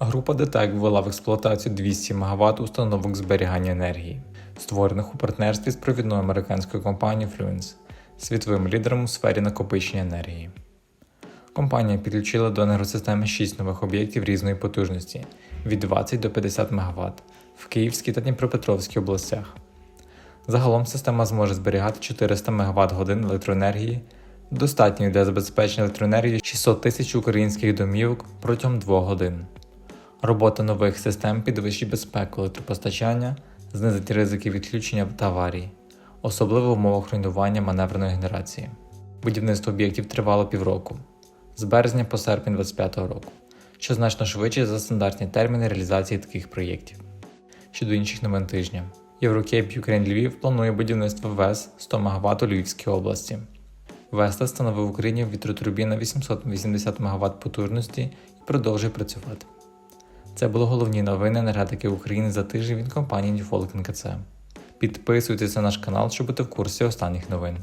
Група ДТЕК ввела в експлуатацію 200 МВт установок зберігання енергії, створених у партнерстві з провідною американською компанією Fluence, світовим лідером у сфері накопичення енергії. Компанія підключила до енергосистеми 6 нових об'єктів різної потужності від 20 до 50 МВт в Київській та Дніпропетровській областях. Загалом система зможе зберігати 400 МВт годин електроенергії, достатньої для забезпечення електроенергії 600 тисяч українських домівок протягом 2 годин. Робота нових систем підвищить безпеку електропостачання, знизить ризики відключення та аварій, особливо в умовах руйнування маневреної генерації. Будівництво об'єктів тривало півроку з березня по серпень 2025 року, що значно швидше за стандартні терміни реалізації таких проєктів. Щодо інших новин тижня, Єврокейп Юкрейн Львів планує будівництво ВЕС 100 МВт у Львівській області. Веста встановив в Україні вітротурбіна 880 МВт потужності і продовжує працювати. Це були головні новини енергетики України за тиждень від компанії Newfolk НКЦ. Підписуйтесь на наш канал, щоб бути в курсі останніх новин.